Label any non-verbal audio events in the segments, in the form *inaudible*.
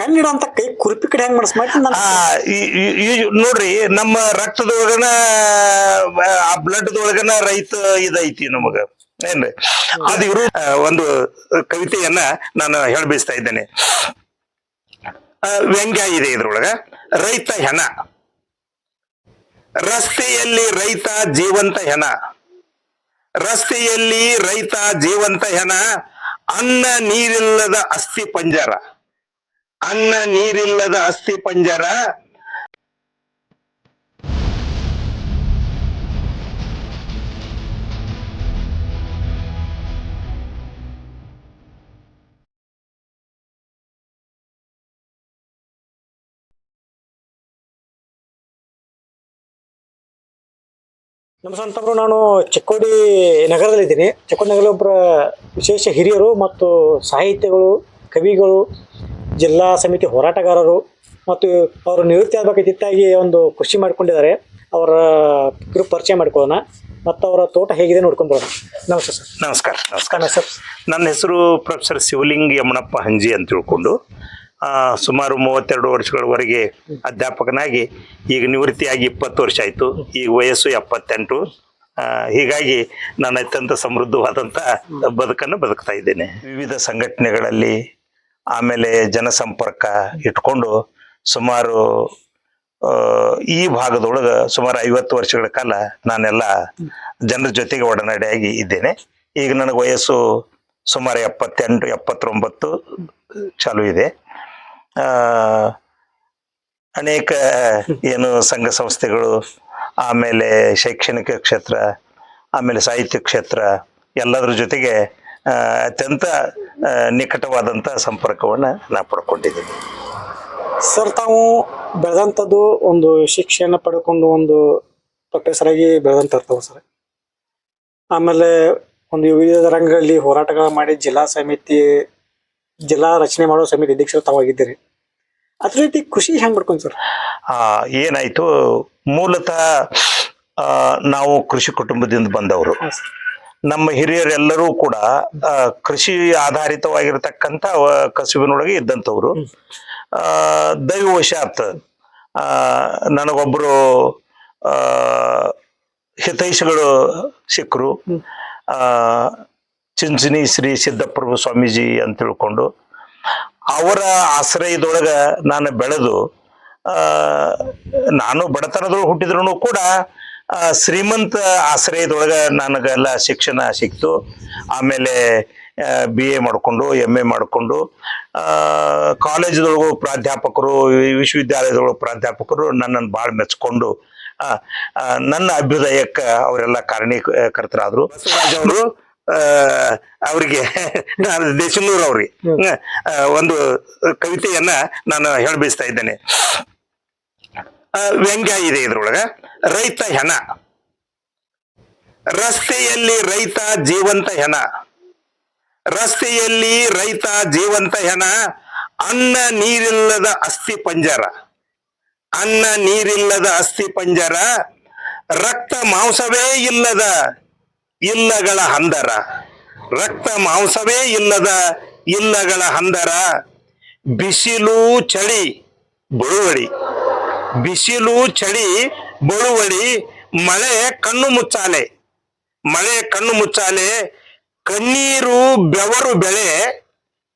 ಕೈ ಕುರುಪಿ ಕಡೆ ಹೆಂಗ್ ಮನಸ್ ಮಾಡಿ ಆ, ಈ- ಈ- ಈ- ನೋಡ್ರಿ ನಮ್ಮ ರಕ್ತದೊಳಗನ ಆ ಬ್ಲಡ್ದೊಳಗನ ರೈತ ಇದೈತಿ ನಮಗ. ಏನ್ರಿ? ಅದು ಇವರು ಒಂದು ಕವಿತೆಯನ್ನ ನಾನು ಹೇಳ್ಬಿಸ್ತಾ ಇದ್ದೇನೆ. ವ್ಯಂಗ್ಯ ಇದೆ ಇದ್ರೊಳಗ. ರೈತ ಹೆಣ. ರಸ್ತೆಯಲ್ಲಿ ರೈತ ಜೀವಂತ ಹೆಣ. ರಸ್ತೆಯಲ್ಲಿ ರೈತ ಜೀವಂತ ಹೆಣ. ಅನ್ನ ನೀರಿಲ್ಲದ ಅಸ್ಥಿ ಪಂಜರ. ಅನ್ನ ನೀರಿಲ್ಲದ ಅಸ್ಥಿ ಪಂಜರ. ನಮ್ಮ ಸಂತವರು ನಾನು ಚಿಕ್ಕೋಡಿ ನಗರದಲ್ಲಿದ್ದೀನಿ. ಚಿಕ್ಕೋಡಿ ನಗರ ಒಬ್ಬರ ವಿಶೇಷ ಹಿರಿಯರು ಮತ್ತು ಸಾಹಿತ್ಯಗಳು, ಕವಿಗಳು ಜಿಲ್ಲಾ ಸಮಿತಿ ಹೋರಾಟಗಾರರು ಮತ್ತು ಅವರು ನಿವೃತ್ತಿ ಆಗಬೇಕಿತ್ತಾಗಿ ಒಂದು ಖುಷಿ ಮಾಡಿಕೊಂಡಿದ್ದಾರೆ. ಅವರ ಗ್ರೂಪ್ ಪರಿಚಯ ಮಾಡ್ಕೊಳ್ಳೋಣ. ಮತ್ತು ಅವರ ತೋಟ ಹೇಗಿದೆ ನೋಡ್ಕೊಂಡು ಬರೋಣ. ನಮಸ್ತೆ ಸರ್. ನಮಸ್ಕಾರ ನಮಸ್ಕಾರ. ಸರ್. ನನ್ನ ಹೆಸರು ಪ್ರೊಫೆಸರ್ ಶಿವಲಿಂಗ್ ಯಮಣಪ್ಪ ಹಂಜಿ ಅಂತ ತಿಳ್ಕೊಂಡು ಸುಮಾರು ಮೂವತ್ತೆರಡು ವರ್ಷಗಳವರೆಗೆ ಅಧ್ಯಾಪಕನಾಗಿ ಈಗ ನಿವೃತ್ತಿಯಾಗಿ ಇಪ್ಪತ್ತು ವರ್ಷ ಆಯಿತು. ಈಗ ವಯಸ್ಸು ಎಪ್ಪತ್ತೆಂಟು. ಹೀಗಾಗಿ ನಾನು ಅತ್ಯಂತ ಸಮೃದ್ಧವಾದಂಥ ಬದುಕನ್ನು ಬದುಕ್ತಾ ಇದ್ದೇನೆ. ವಿವಿಧ ಸಂಘಟನೆಗಳಲ್ಲಿ ಆಮೇಲೆ ಜನಸಂಪರ್ಕ ಇಟ್ಕೊಂಡು ಸುಮಾರು ಈ ಭಾಗದೊಳಗೆ ಸುಮಾರು ಐವತ್ತು ವರ್ಷಗಳ ಕಾಲ ನಾನೆಲ್ಲ ಜನರ ಜೊತೆಗೆ ಒಡನಾಡಿಯಾಗಿ ಇದ್ದೇನೆ. ಈಗ ನನಗೆ ವಯಸ್ಸು ಸುಮಾರು ಎಪ್ಪತ್ತೆಂಟು, ಎಪ್ಪತ್ತೊಂಬತ್ತು ಚಾಲು ಇದೆ. ಅನೇಕ ಏನು ಸಂಘ ಸಂಸ್ಥೆಗಳು, ಆಮೇಲೆ ಶೈಕ್ಷಣಿಕ ಕ್ಷೇತ್ರ, ಆಮೇಲೆ ಸಾಹಿತ್ಯ ಕ್ಷೇತ್ರ ಎಲ್ಲದರ ಜೊತೆಗೆ ಅತ್ಯಂತ ನಿಕಟವಾದಂಥ ಸಂಪರ್ಕವನ್ನು ನಾ ಪಡ್ಕೊಂಡಿದ್ದೀನಿ ಸರ್ ತಾವು ಬೆಳೆದಂಥದ್ದು ಒಂದು ಶಿಕ್ಷೆಯನ್ನು ಪಡ್ಕೊಂಡು ಒಂದು ಪ್ರೊಫೆಸರ್ ಆಗಿ ಬೆಳೆದಂಥದ್ದು ಸರ್. ಆಮೇಲೆ ಒಂದು ವಿವಿಧ ರಂಗಗಳಲ್ಲಿ ಹೋರಾಟಗಳ ಮಾಡಿ ಜಿಲ್ಲಾ ಸಮಿತಿ ಜಿಲ್ಲಾ ರಚನೆ ಮಾಡೋ ಸಮಿತಿ ಅಧ್ಯಕ್ಷರು ತಾವಾಗಿದ್ದೀರಿ. ಅದ್ರ ರೀತಿ ಖುಷಿ ಹೆಂಗ್ ಮಾಡ್ಕೊಂಡು ಸರ್? ಆ, ಏನಾಯ್ತು ಮೂಲತಃ ನಾವು ಕೃಷಿ ಕುಟುಂಬದಿಂದ ಬಂದವರು. ನಮ್ಮ ಹಿರಿಯರೆಲ್ಲರೂ ಕೂಡ ಕೃಷಿ ಆಧಾರಿತವಾಗಿರ್ತಕ್ಕಂಥ ಕಸುಬಿನೊಳಗೆ ಇದ್ದಂಥವ್ರು. ದೈವವಶಾತ್ ಆ, ನನಗೊಬ್ಬರು ಹಿತೈಷಿಗಳು ಸಿಕ್ಕರು ಆ, ಚಿಂಚಣಿ ಶ್ರೀ ಸಿದ್ದಪ್ರಭು ಸ್ವಾಮೀಜಿ ಅಂತ ತಿಳ್ಕೊಂಡು ಅವರ ಆಶ್ರಯದೊಳಗ ನಾನು ಬೆಳೆದು ಆ, ನಾನು ಬಡತನದೊಳಗೆ ಹುಟ್ಟಿದ್ರು ಕೂಡ ಶ್ರೀಮಂತ ಆಶ್ರಯದೊಳಗ ನನಗೆಲ್ಲ ಶಿಕ್ಷಣ ಸಿಕ್ತು. ಆಮೇಲೆ ಬಿ ಎ ಮಾಡಿಕೊಂಡು ಎಂ ಎ ಮಾಡಿಕೊಂಡು ಕಾಲೇಜ್ದೊಳಗೂ ಪ್ರಾಧ್ಯಾಪಕರು ವಿಶ್ವವಿದ್ಯಾಲಯದೊಳಗೆ ಪ್ರಾಧ್ಯಾಪಕರು ನನ್ನನ್ನು ಭಾಳ ಮೆಚ್ಕೊಂಡು ನನ್ನ ಅಭ್ಯುದಯಕ್ಕೆ ಅವರೆಲ್ಲ ಕಾರಣೀಕರ್ತರಾದರು ಅವರು ಅವರಿಗೆ ನಾನು ದೇಶನೂರ್ ಅವ್ರಿಗೆ ಒಂದು ಕವಿತೆಯನ್ನ ನಾನು ಹೇಳಬಯಸ್ತಾ ಇದ್ದೇನೆ. ವ್ಯಂಗ್ಯ ಇದೆ ಇದ್ರೊಳಗ. ರೈತ ಹೆಣ. ರಸ್ತೆಯಲ್ಲಿ ರೈತ ಜೀವಂತ ಹೆಣ. ರಸ್ತೆಯಲ್ಲಿ ರೈತ ಜೀವಂತ ಹೆಣ. ಅನ್ನ ನೀರಿಲ್ಲದ ಅಸ್ಥಿ ಪಂಜರ. ಅನ್ನ ನೀರಿಲ್ಲದ ಅಸ್ಥಿ ಪಂಜರ. ರಕ್ತ ಮಾಂಸವೇ ಇಲ್ಲದ ಇಲ್ಲಗಳ ಹಂದರ. ರಕ್ತ ಮಾಂಸವೇ ಇಲ್ಲದ ಇಲ್ಲಗಳ ಹಂದರ. ಬಿಸಿಲು, ಚಳಿ, ಬಳುವಳಿ. ಬಿಸಿಲು, ಚಳಿ, ಬಳುವಳಿ, ಮಳೆ, ಕಣ್ಣು ಮುಚ್ಚಾಲೆ. ಮಳೆ, ಕಣ್ಣು ಮುಚ್ಚಾಲೆ, ಕಣ್ಣೀರು, ಬೆವರು ಬೆಳೆ,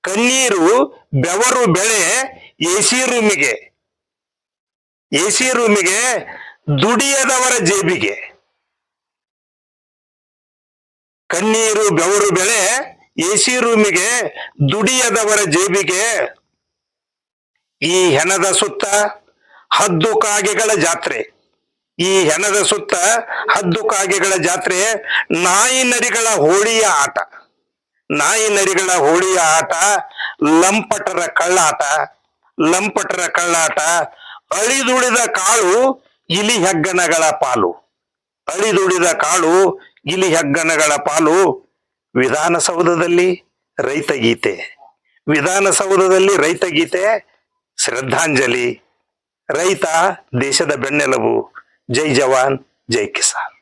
ಕಣ್ಣೀರು, ಬೆವರು ಬೆಳೆ, ಎಸಿ ರೂಮಿಗೆ. ಎಸಿ ರೂಮಿಗೆ, ದುಡಿಯದವರ ಜೇಬಿಗೆ. ಕಣ್ಣೀರು, ಬೆವರು ಬೆಳೆ, ಎಸಿ ರೂಮಿಗೆ, ದುಡಿಯದವರ ಜೇಬಿಗೆ. ಈ ಹೆಣದ ಸುತ್ತ ಹದ್ದು ಕಾಗೆಗಳ ಜಾತ್ರೆ. ಈ ಹೆಣದ ಸುತ್ತ ಹದ್ದು ಕಾಗೆಗಳ ಜಾತ್ರೆ ನಾಯಿ ನರಿಗಳ ಹೋಳಿಯ ಆಟ. ನಾಯಿ ನರಿಗಳ ಹೋಳಿಯ ಆಟ, ಲಂಪಟರ ಕಳ್ಳಾಟ ಲಂಪಟರ ಕಳ್ಳಾಟ, ಅಳಿದುಳಿದ ಕಾಳು ಇಲಿ ಹೆಗ್ಗನಗಳ ಪಾಲು. ಅಳಿದುಳಿದ ಕಾಳು ಇಲಿ ಹೆಗ್ಗನಗಳ ಪಾಲು ವಿಧಾನಸೌಧದಲ್ಲಿ ರೈತ ಗೀತೆ. ವಿಧಾನಸೌಧದಲ್ಲಿ ರೈತ ಗೀತೆ, ಶ್ರದ್ಧಾಂಜಲಿ. ರೈತ ದೇಶದ ಬೆನ್ನೆಲುಬು. ಜೈ ಜವಾನ್ ಜೈ ಕಿಸಾನ್.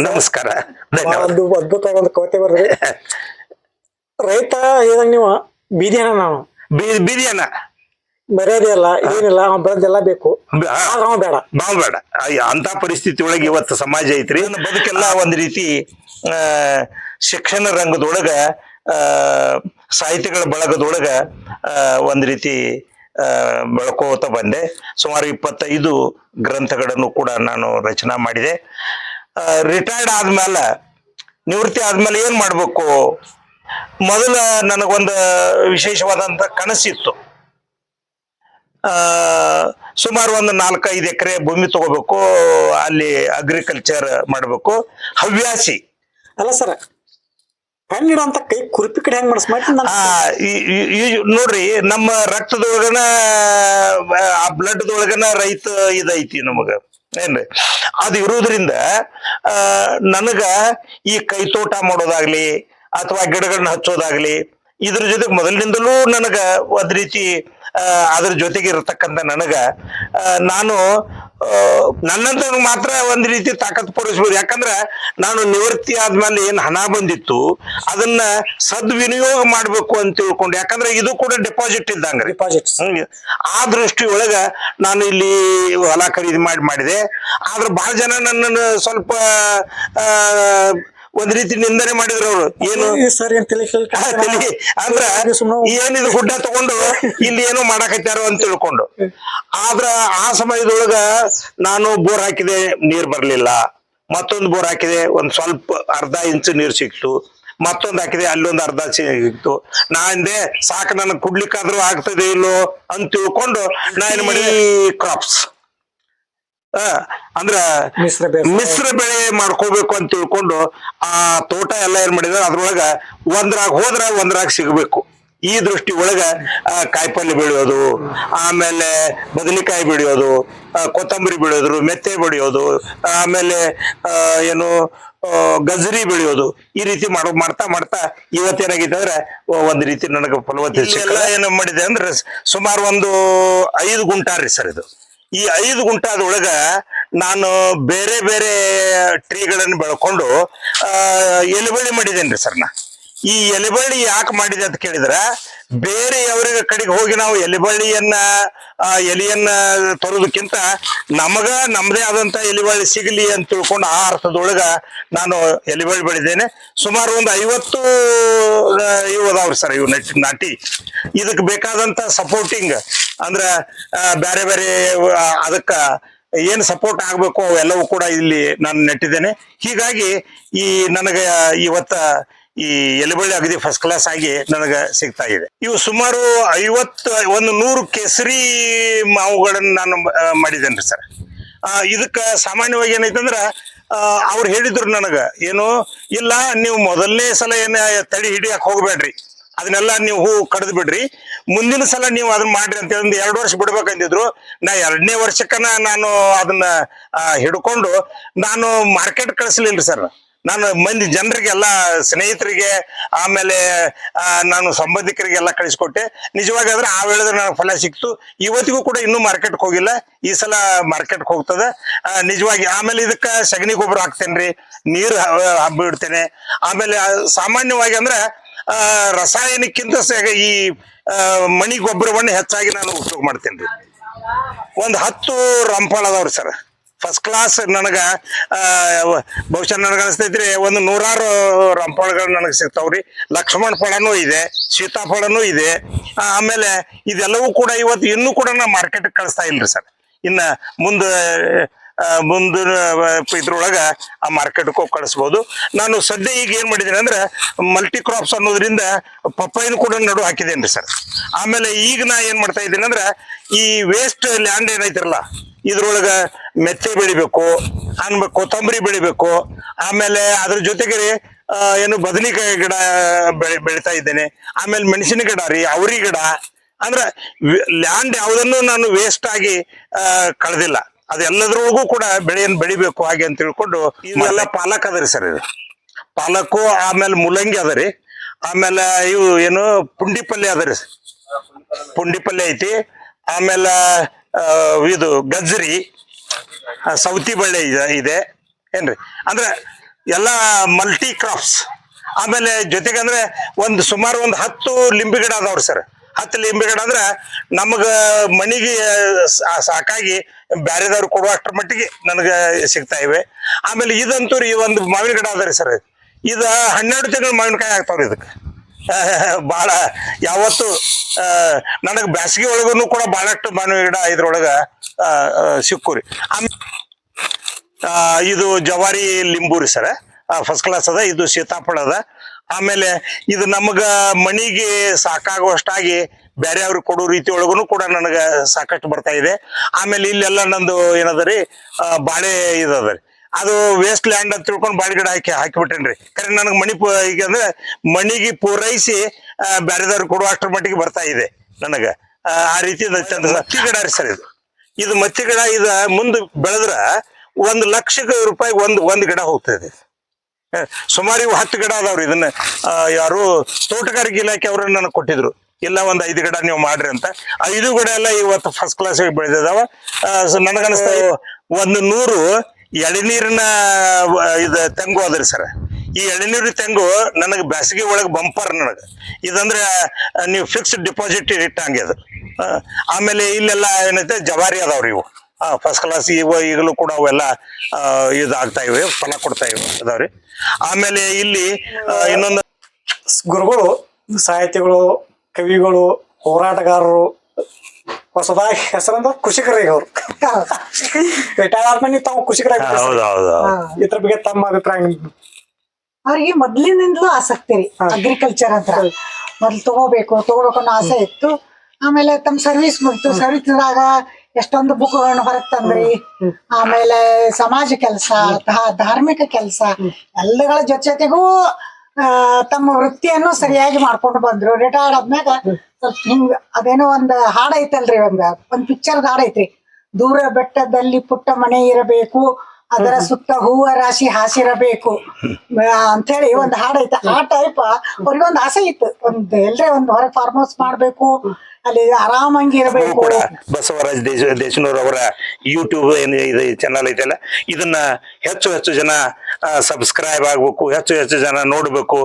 ನಮಸ್ಕಾರ. ಅದ್ಭುತ ಒಂದು ಕವಿತೆ ಬರ್ರಿ ರೈತ ಹೇಳಿದಂಗ ನೀವು ಬೀದಿಯನ ನಾನು. ನಾವು ಬಿ- ಬಿರಿಯಾನ ಮರ್ಯಾದೆ ಅಲ್ಲ ಏನಿಲ್ಲ ಅವ್ನ ಬೆಳೆದೆಲ್ಲ ಬೇಕು. ಅವ ಬೇಡ. ನಾವು ಬೇಡ. ಅಂತ ಪರಿಸ್ಥಿತಿ ಒಳಗೆ ಇವತ್ತು ಸಮಾಜ ಐತ್ರಿ. ಬದುಕೆಲ್ಲ ಒಂದ್ ರೀತಿ ಶಿಕ್ಷಣ ರಂಗದೊಳಗ ಸಾಹಿತ್ಯಗಳ ಬಳಗದೊಳಗ ಒಂದ್ ರೀತಿ ಬೆಳ್ಕೋತ ಬಂದೆ. ಸುಮಾರು ಇಪ್ಪತ್ತೈದು ಗ್ರಂಥಗಳನ್ನು ಕೂಡ ನಾನು ರಚನಾ ಮಾಡಿದೆ. ರಿಟೈರ್ಡ್ ಆದ್ಮೇಲೆ, ನಿವೃತ್ತಿ ಆದ್ಮೇಲೆ ಏನ್ ಮಾಡ್ಬೇಕು? ಮೊದಲ ನನಗೊಂದು ವಿಶೇಷವಾದಂತ ಕನಸಿತ್ತು. ಸುಮಾರು ಒಂದು ನಾಲ್ಕೈದು ಎಕರೆ ಭೂಮಿ ತಗೋಬೇಕು, ಅಲ್ಲಿ ಅಗ್ರಿಕಲ್ಚರ್ ಮಾಡಬೇಕು. ಹವ್ಯಾಸಿ. ಅಲ್ಲ ಸರ್ ಅಂತ ಕೈ ಕುರುಪಿ ಕಡೆ ಹೆಂಗ್ ಮಾಡಿಸ್? ನೋಡ್ರಿ, ನಮ್ಮ ರಕ್ತದೊಳಗನ, ಆ ಬ್ಲಡ್ದೊಳಗನ ರೈತ ಇದೈತಿ ನಮಗ. ಏನ್ರಿ? ಅದು ಇರೋದ್ರಿಂದ ನನಗ ಈ ಕೈತೋಟ ಮಾಡೋದಾಗ್ಲಿ, ಅಥವಾ ಗಿಡಗಳನ್ನ ಹಚ್ಚೋದಾಗ್ಲಿ, ಇದ್ರ ಜೊತೆಗೆ ಮೊದಲಿನಿಂದಲೂ ನನಗ ಒಂದ್ ರೀತಿ ಅದ್ರ ಜೊತೆಗೆ ಇರತಕ್ಕಂತ ನನಗ ನಾನು ನನ್ನಂತ ಮಾತ್ರ ಒಂದ್ ರೀತಿ ತಾಕತ್ ಪಡಿಸ್ಬೋದು ಯಾಕಂದ್ರ ನಾನು ನಿವೃತ್ತಿ ಆದ್ಮೇಲೆ ಏನ್ ಹಣ ಬಂದಿತ್ತು ಅದನ್ನ ಸದ್ವಿನಿಯೋಗ ಮಾಡ್ಬೇಕು ಅಂತ ತಿಳ್ಕೊಂಡು ಯಾಕಂದ್ರೆ ಇದು ಕೂಡ ಡೆಪಾಸಿಟ್ ಇದ್ದಂಗ ಡೆಪಾಸಿಟ್. ಆ ದೃಷ್ಟಿಯೊಳಗ ನಾನು ಇಲ್ಲಿ ಹೊಲ ಖರೀದಿ ಮಾಡಿ ಮಾಡಿದೆ. ಆದ್ರೆ ಬಹಳ ಜನ ನನ್ನನ್ನು ಸ್ವಲ್ಪ ಒಂದ್ ರೀತಿ ನಿಂದನೆ ಮಾಡಿದ್ರು ಅವರು. ಏನು? ಸರ್ ಏನ್ ತಲೆ. ಕೇಳಿ ಅಂದ್ರ ಏನಿದು ಗುಡ್ಡ ತಗೊಂಡು ಇಲ್ಲಿ ಏನೋ ಮಾಡಾಕತ್ಯಾರೋ ಅಂತ ತಿಳ್ಕೊಂಡು. ಆದ್ರ ಆ ಸಮಯದೊಳಗ ನಾನು ಬೋರ್ ಹಾಕಿದೆ ನೀರ್ ಬರ್ಲಿಲ್ಲ. ಮತ್ತೊಂದು ಬೋರ್ ಹಾಕಿದೆ ಒಂದ್ ಸ್ವಲ್ಪ ಅರ್ಧ ಇಂಚು ನೀರ್ ಸಿಕ್ತು. ಮತ್ತೊಂದ್ ಹಾಕಿದೆ ಅಲ್ಲೊಂದ್ ಅರ್ಧ ಸಿಕ್ತು. ನಾ ಅಂದೆ ಸಾಕು ನನಗೆ ಕುಡ್ಲಿಕ್ಕಾದ್ರೂ ಆಗ್ತದೆ ಇಲ್ಲೋ ಅಂತ ತಿಳ್ಕೊಂಡು ನಾ ಏನ್ ಮಾಡಿದೆ? ಕ್ರಾಪ್ಸ್ ಅಂದ್ರ ಮಿಶ್ರ. ಮಿಶ್ರ ಬೆಳೆ ಮಾಡ್ಕೋಬೇಕು ಅಂತ ತಿಳ್ಕೊಂಡು ಆ ತೋಟ ಎಲ್ಲ ಏನ್ ಮಾಡಿದ್ರೆ ಅದ್ರೊಳಗ ಒಂದ್ರಾಗ ಹೋದ್ರ ಒಂದ್ರಾಗ ಸಿಗಬೇಕು. ಈ ದೃಷ್ಟಿ ಒಳಗ ಆ, ಕಾಯಿಪಲ್ಲೆ ಬೆಳೆಯೋದು ಆಮೇಲೆ ಬದನೆಕಾಯಿ ಬೆಳೆಯೋದು ಕೊತ್ತಂಬರಿ ಬೆಳೆಯೋದು ಮೆತ್ತೆ ಬೆಳೆಯೋದು ಆಮೇಲೆ ಆ, ಏನು ಗಜರಿ ಬೆಳೆಯೋದು ಈ ರೀತಿ ಮಾಡೋ ಮಾಡ್ತಾ ಮಾಡ್ತಾ ಇವತ್ತೇನಾಗೈತೆ ಅಂದ್ರೆ ಒಂದ್ ರೀತಿ ನನಗೆ ಫಲವತ್ತತೆ ಎಲ್ಲ ಏನು ಮಾಡಿದೆ ಅಂದ್ರೆ ಸುಮಾರು ಒಂದು ಐದು ಗುಂಟಾರಿ ಸರ್ ಇದು. ಈ ಐದು ಗುಂಟಾದೊಳಗ ನಾನು ಬೇರೆ ಬೇರೆ ಟ್ರೀಗಳನ್ನು ಬೆಳ್ಕೊಂಡು ಎಲೆಬಳ್ಳಿ ಮಾಡಿದ್ದೇನ್ರಿ ಸರ್ ನಾ ಈ ಎಲೆಬಳ್ಳಿ ಯಾಕೆ ಮಾಡಿದೆ ಅಂತ ಕೇಳಿದ್ರ ಬೇರೆ ಅವರಿಗೆ ಕಡೆಗೆ ಹೋಗಿ ನಾವು ಎಲೆಬಳ್ಳಿಯನ್ನ ಎಲೆಯನ್ನ ತರೋದಕ್ಕಿಂತ ನಮಗ ನಮ್ದೇ ಆದಂತ ಎಲೆಬಳ್ಳಿ ಸಿಗಲಿ ಅಂತ ತಿಳ್ಕೊಂಡು ಆ ಅರ್ಥದೊಳಗ ನಾನು ಎಲೆಬಳ್ಳಿ ಬೆಳೆದೇನೆ ಸುಮಾರು ಒಂದು ಐವತ್ತು ಇವು ಅದಾವ್ರಿ ಸರ್, ಇವು ನಟಿ ನಾಟಿ. ಇದಕ್ಕೆ ಬೇಕಾದಂತ ಸಪೋರ್ಟಿಂಗ್ ಅಂದ್ರ ಬೇರೆ ಬೇರೆ ಅದಕ್ಕ ಏನ್ ಸಪೋರ್ಟ್ ಆಗ್ಬೇಕು ಅವೆಲ್ಲವೂ ಕೂಡ ಇಲ್ಲಿ ನಾನು ನೆಟ್ಟಿದ್ದೇನೆ. ಹೀಗಾಗಿ ಈ ನನಗೆ ಇವತ್ತ ಈ ಎಲೆಬಳ್ಳಿ ಅಗದಿ ಫಸ್ಟ್ ಕ್ಲಾಸ್ ಆಗಿ ನನಗೆ ಸಿಗ್ತಾ ಇದೆ. ಇವು ಸುಮಾರು ಐವತ್ತು, ಒಂದು ನೂರು ಕೇಸರಿ ಮಾವುಗಳನ್ನ ನಾನು ಮಾಡಿದ್ದೇನೆ ಸರ್. ಇದಕ್ಕ ಸಾಮಾನ್ಯವಾಗಿ ಏನೈತಂದ್ರ ಅವ್ರು ಹೇಳಿದ್ರು ನನಗ, ಏನು, ಇಲ್ಲ, ನೀವು ಮೊದಲನೇ ಸಲ ಏನ ತಡಿ ಹಿಡಿಯಕ್ಕೆ ಹೋಗ್ಬೇಡ್ರಿ. ಅದನ್ನೆಲ್ಲ ನೀವು ಹೂ ಕಡ್ದು ಬಿಡ್ರಿ. ಮುಂದಿನ ಸಲ ನೀವು ಅದನ್ನ ಮಾಡ್ರಿ ಅಂತ ಒಂದು ಎರಡು ವರ್ಷ ಬಿಡ್ಬೇಕಂತಿದ್ರು ನಾ ಎರಡನೇ ವರ್ಷಕ್ಕನ ನಾನು ಅದನ್ನ ಹಿಡ್ಕೊಂಡು ನಾನು ಮಾರ್ಕೆಟ್ ಕಳಿಸ್ಲಿಲ್ರಿ ಸರ್. ನಾನು ಮಂದಿ ಜನರಿಗೆಲ್ಲ ಸ್ನೇಹಿತರಿಗೆ, ಆಮೇಲೆ ನಾನು ಸಂಬಂಧಿಕರಿಗೆಲ್ಲ ಕಳಿಸ್ಕೊಟ್ಟೆ. ನಿಜವಾಗಿ ಆದ್ರೆ ಆ ವೇಳೆ ನನಗೆ ಫಲ ಸಿಕ್ತು. ಇವತ್ತಿಗೂ ಕೂಡ ಇನ್ನೂ ಮಾರ್ಕೆಟ್ಗೆ ಹೋಗಿಲ್ಲ. ಈ ಸಲ ಮಾರ್ಕೆಟ್ಗೆ ಹೋಗ್ತದೆ. ನಿಜವಾಗಿ, ಆಮೇಲೆ ಇದಕ್ಕೆ ಸಗಣಿ ಗೊಬ್ಬರ ಹಾಕ್ತೇನೆ ನೀರು ಹಬ್ಬಿಡ್ತೇನೆ ಆಮೇಲೆ ಸಾಮಾನ್ಯವಾಗಿ ಅಂದ್ರೆ ರಾಸಾಯನಿಕ್ಕಿಂತ ಈ ಮಣಿ ಗೊಬ್ಬರವನ್ನು ಹೆಚ್ಚಾಗಿ ನಾನು ಉಪಯೋಗ ಮಾಡ್ತೇನೆ ರೀ ಒಂದು ಹತ್ತು ರಂಪಾಳ ಅದಾವ್ರಿ ಸರ್. ಫಸ್ಟ್ ಕ್ಲಾಸ್ ನನಗ ಬಹುಶಃ ನನಗೆ ಅನಿಸ್ತೈತ್ರಿ, ಒಂದು ನೂರಾರು ರಂಪಾಳಗಳು ನನಗೆ ಸಿಗ್ತಾವ್ರಿ. ಲಕ್ಷ್ಮಣ ಫಳನೂ ಇದೆ ಸೀತಾಫಳನೂ ಇದೆ. ಆಮೇಲೆ ಇದೆಲ್ಲವೂ ಕೂಡ ಇವತ್ತು ಇನ್ನೂ ಕೂಡ ನಾ ಮಾರ್ಕೆಟ್ ಕಳಿಸ್ತಾ ಇಲ್ರಿ ಸರ್. ಇನ್ನ ಮುಂದೆ ಮುಂದೆ ಇದ್ರೊಳಗ ಆ ಮಾರ್ಕೆಟ್ಗೆ ಹೋಗಿ ಕಳಿಸ್ಬೋದು. ನಾನು ಸದ್ಯ ಈಗ ಏನು ಮಾಡಿದ್ದೀನಿ ಅಂದ್ರೆ ಮಲ್ಟಿ ಕ್ರಾಪ್ಸ್ ಅನ್ನೋದ್ರಿಂದ ಪಪ್ಪಾಯಿನ ಕೂಡ ನಡು ಹಾಕಿದ್ದೇನೆ ಸರ್. ಆಮೇಲೆ ಈಗ ನಾ ಏನು ಮಾಡ್ತಾ ಇದ್ದೀನಿ ಅಂದ್ರೆ, ಈ ವೇಸ್ಟ್ ಲ್ಯಾಂಡ್ ಏನೈತಿರಲ್ಲ ಇದ್ರೊಳಗ ಮೆತ್ತೆ ಬೆಳಿಬೇಕು ಆಮೇಲೆ ಕೊತ್ತಂಬರಿ ಬೆಳಿಬೇಕು ಆಮೇಲೆ ಅದ್ರ ಜೊತೆಗೆ ರೀ ಏನು ಬದನೆಕಾಯಿ ಗಿಡ ಬೆಳಿ ಬೆಳಿತಾ ಇದ್ದೇನೆ. ಆಮೇಲೆ ಮೆಣಸಿನ ಗಿಡ ರೀ ಅವ್ರಿ ಗಿಡ. ಅಂದ್ರ ಲ್ಯಾಂಡ್ ಯಾವುದನ್ನು ನಾನು ವೇಸ್ಟ್ ಆಗಿ ಕಳೆದಿಲ್ಲ. ಅದೆಲ್ಲದ್ರೊಳಗೂ ಕೂಡ ಬೆಳೆಯನ್ನು ಬೆಳಿಬೇಕು ಹಾಗೆ ಅಂತ ತಿಳ್ಕೊಂಡು ಇವೆಲ್ಲ ಪಾಲಕ್ ಅದರಿ ಸರ್ ಇದು. ಪಾಲಕ್ಕು ಆಮೇಲೆ ಮೂಲಂಗಿ ಅದ ರೀ. ಆಮೇಲೆ ಇವು ಏನು ಪುಂಡಿ ಪಲ್ಯ ಅದ ರೀ. ಪುಂಡಿ ಪಲ್ಯ ಐತಿ. ಆಮೇಲೆ ಇದು ಗಜ್ರಿ ಸೌತಿ ಬಳ್ಳಿ ಇದೆ ಏನ್ರಿ? ಅಂದ್ರೆ ಎಲ್ಲ ಮಲ್ಟಿ ಕ್ರಾಪ್ಸ್ ಆಮೇಲೆ ಜೊತೆಗೆ ಅಂದ್ರೆ ಒಂದು ಸುಮಾರು ಒಂದು ಹತ್ತು ಲಿಂಬೆ ಗಿಡ ಅದಾವ್ರಿ ಸರ್. ಹತ್ತು ಲಿಂಬೆ ಗಿಡ ಅಂದ್ರೆ ನಮಗ ಮನಿಗೆ ಸಾಕಾಗಿ ಬ್ಯಾರೆದವ್ರು ಕೊಡುವಷ್ಟ್ರ ಮಟ್ಟಿಗೆ ನನಗೆ ಸಿಗ್ತಾ ಇವೆ. ಆಮೇಲೆ ಇದಂತೂ ಈ ಒಂದು ಮಾವಿನ ಗಿಡ ಅದ ರೀ ಸರ್. ಇದು ಹನ್ನೆರಡು ತಿಂಗಳು ಮಾವಿನಕಾಯಿ ಆಗ್ತಾವ್ರಿ ಇದಕ್ಕೆ. *laughs* ಭಾಳ ಯಾವತ್ತು ನನಗೆ ಬ್ಯಾಸಗಿ ಒಳಗೂ ಕೂಡ ಬಹಳಷ್ಟು ಮಾನವ ಗಿಡ ಇದ್ರೊಳಗ ಆ, ಆ, ಸಿಕ್ಕು ರೀ ಆಮೇಲೆ ಇದು ಜವಾರಿ ಲಿಂಬು ರೀ ಸರ. ಫಸ್ಟ್ ಕ್ಲಾಸ್ ಅದ ಇದು ಸೀತಾಫಳ ಅದ. ಆಮೇಲೆ ಇದು ನಮಗ ಮಣಿಗೆ ಸಾಕಾಗುವಷ್ಟಾಗಿ ಬೇರೆ ಅವ್ರಿಗೆ ಕೊಡೋ ರೀತಿ ಒಳಗೂ ಕೂಡ ನನಗೆ ಸಾಕಷ್ಟು ಬರ್ತಾ ಇದೆ. ಆಮೇಲೆ ಇಲ್ಲೆಲ್ಲ ನಂದು ಏನದ ರೀ ಬಾಳೆ ಇದದ ರೀ. ಅದು ವೇಸ್ಟ್ ಲ್ಯಾಂಡ್ ಅಂತ ತಿಳ್ಕೊಂಡು ಬಾಳೆ ಗಿಡ ಹಾಕಿ ಹಾಕಿಬಿಟ್ಟೇನ್ರಿ. ಕರೆ ನನಗೆ ಮಣಿ ಈಗ ಅಂದ್ರೆ ಮಣಿಗೆ ಪೂರೈಸಿ ಬ್ಯಾರೆದವ್ರು ಕೊಡುವ ಅಷ್ಟರ ಮಟ್ಟಿಗೆ ಬರ್ತಾ ಇದೆ ನನಗೆ. ಆ, ರೀತಿ ಮತ್ತಿ ಗಿಡ ರೀ ಸರ್ ಇದು. ಇದು ಮತ್ತಿ ಗಿಡ ಇದ ಮುಂದೆ ಬೆಳೆದ್ರ ಒಂದು ಲಕ್ಷ ರೂಪಾಯಿ ಒಂದು ಒಂದು ಗಿಡ ಹೋಗ್ತದೆ. ಸುಮಾರು ಇವು ಹತ್ತು ಗಿಡ ಅದಾವ್ರಿ ಇದನ್ನ. ಯಾರು ತೋಟಗಾರಿಕೆ ಇಲಾಖೆ ಅವರು ನನಗೆ ಕೊಟ್ಟಿದ್ರು. ಇಲ್ಲ ಒಂದು ಐದು ಗಿಡ ನೀವು ಮಾಡ್ರಿ ಅಂತ. ಐದು ಗಿಡ ಎಲ್ಲ ಇವತ್ತು ಫಸ್ಟ್ ಕ್ಲಾಸ್ ಬೆಳೆದಿದಾವ. ನನಗನ್ಸ್ತಾ ಒಂದು ನೂರು ಎಳನೀರಿನ ಇದು ತೆಂಗು ಅದ್ರಿ ಸರ್. ಈ ಎಳನೀರು ತೆಂಗು ನನಗೆ ಬೇಸಿಗೆ ಒಳಗೆ ಬಂಪರ್ ನನಗೆ. ಇದಂದ್ರೆ ನೀವು ಫಿಕ್ಸ್ಡ್ ಡಿಪಾಸಿಟ್ ಇಟ್ಟಂಗೆ ಅದು. ಆಮೇಲೆ ಇಲ್ಲೆಲ್ಲ ಏನೈತೆ, ಜವಾರಿ ಅದಾವ್ರಿ ಇವು. ಫಸ್ಟ್ ಕ್ಲಾಸ್ ಇವ, ಈಗಲೂ ಕೂಡ ಅವೆಲ್ಲ ಇದಾಗ್ತಾ ಇವೆ, ಫಲ ಕೊಡ್ತಾ ಇವೆ, ಅದಾವ್ರಿ. ಆಮೇಲೆ ಇಲ್ಲಿ ಇನ್ನೊಂದು ಗುರುಗಳು, ಸಾಹಿತಿಗಳು, ಕವಿಗಳು, ಹೋರಾಟಗಾರರು ಹೊಸದಾಗಿ ಹೆಸರಂದ ಕೃಷಿಕರಿಗೆ ಅವರು. ರಿಟೈರ್ ಆದ್ಮೇಲೆ ತಾವು ಕೃಷಿಕರ ಹೌದು ಹೌದು ಇದ್ರ ಬಗ್ಗೆ ತಮ್ಮ ಅಭಿಪ್ರಾಯ? ಅವ್ರಿಗೆ ಮೊದ್ಲಿನಿಂದಲೂ ಆಸಕ್ತಿ ರೀ ಅಗ್ರಿಕಲ್ಚರ್ ಅಂತ ಮೊದ್ಲು ತಗೋಬೇಕು ತಗೋಬೇಕು ಅನ್ನೋ ಆಸೆ ಇತ್ತು. ಆಮೇಲೆ ತಮ್ಮ ಸರ್ವಿಸ್ ಮುಗಿತು. ಸರ್ವಿಸ್ದಾಗ ಎಷ್ಟೊಂದು ಬುಕ್ಗಳನ್ನ ಹೊರಗೆ ತಂದ್ರಿ ಆಮೇಲೆ ಸಮಾಜ ಕೆಲಸ ಧಾರ್ಮಿಕ ಕೆಲಸ. ಎಲ್ಲಗಳ ಜೊತೆ ಜೊತೆಗೂ ಆ, ತಮ್ಮ ವೃತ್ತಿಯನ್ನು ಸರಿಯಾಗಿ ಮಾಡ್ಕೊಂಡು ಬಂದ್ರು. ರಿಟೈರ್ಡ್ ಆದ್ಮ್ಯಾಗ ಹಿಂಗ್ ಅದೇನೋ ಒಂದ್ ಹಾಡ್ ಐತಲ್ರಿ ಒಂದ್ ಒಂದ್ ಪಿಕ್ಚರ್ ಹಾಡ್ ಐತ್ರಿ. ದೂರ ಬೆಟ್ಟದಲ್ಲಿ ಪುಟ್ಟ ಮನೆ ಇರಬೇಕು ಅದರ ಸುತ್ತ ಹೂವ ರಾಶಿ ಹಾಸಿರಬೇಕು. ಅಂತ ಹೇಳಿ ಒಂದ್ ಹಾಡ್ ಐತೆ. ಆ ಟೈಪ್ ಅವ್ರಿಗೊಂದ್ ಆಸೆ ಇತ್ತು. ಒಂದ್ ಎಲ್ರೇ ಒಂದ್ ಹೊರಗೆ ಫಾರ್ಮ್ ಹೌಸ್ ಮಾಡ್ಬೇಕು ಅಲ್ಲಿ ಆರಾಮಾಗಿ ಇರಬೇಕು. ಕೂಡ ಬಸವರಾಜ್ ದೇಶ ದೇಶನೂರ್ ಅವರ ಯೂಟ್ಯೂಬ್ ಏನು ಇದು ಚಾನಲ್ ಐತಲ್ಲ, ಇದನ್ನ ಹೆಚ್ಚು ಹೆಚ್ಚು ಜನ ಸಬ್ಸ್ಕ್ರೈಬ್ ಆಗ್ಬೇಕು, ಹೆಚ್ಚು ಹೆಚ್ಚು ಜನ ನೋಡ್ಬೇಕು.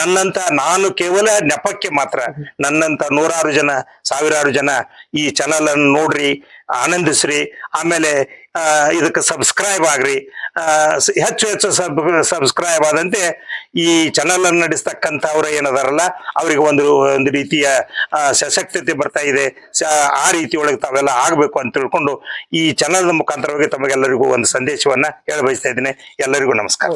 ನನ್ನಂತ ನಾನು ಕೇವಲ ನೆಪಕ್ಕೆ ಮಾತ್ರ, ನನ್ನಂತ ನೂರಾರು ಜನ, ಸಾವಿರಾರು ಜನ ಈ ಚಾನಲ್ ಅನ್ನು ನೋಡ್ರಿ, ಆನಂದಿಸ್ರಿ, ಆಮೇಲೆ ಇದಕ್ಕೆ ಸಬ್ಸ್ಕ್ರೈಬ್ ಆಗ್ರಿ. ಹೆಚ್ಚು ಹೆಚ್ಚು ಸಬ್ ಸಬ್ಸ್ಕ್ರೈಬ್ ಆದಂತೆ ಈ ಚಾನಲ್ ಅನ್ನು ನಡೆಸ್ತಕ್ಕಂಥವ್ರು ಏನದಾರಲ್ಲ, ಅವರಿಗೆ ಒಂದು ಒಂದು ರೀತಿಯ ಸಶಕ್ತತೆ ಬರ್ತಾ ಇದೆ. ಆ ರೀತಿ ಒಳಗೆ ತಾವೆಲ್ಲ ಆಗಬೇಕು ಅಂತ ತಿಳ್ಕೊಂಡು ಈ ಚಾನಲ್ ಮುಖಾಂತರವಾಗಿ ತಮಗೆಲ್ಲರಿಗೂ ಒಂದು ಸಂದೇಶವನ್ನ ಹೇಳ ಬಯಸ್ತಾ ಇದ್ದೀನಿ. ಎಲ್ಲರಿಗೂ ನಮಸ್ಕಾರ.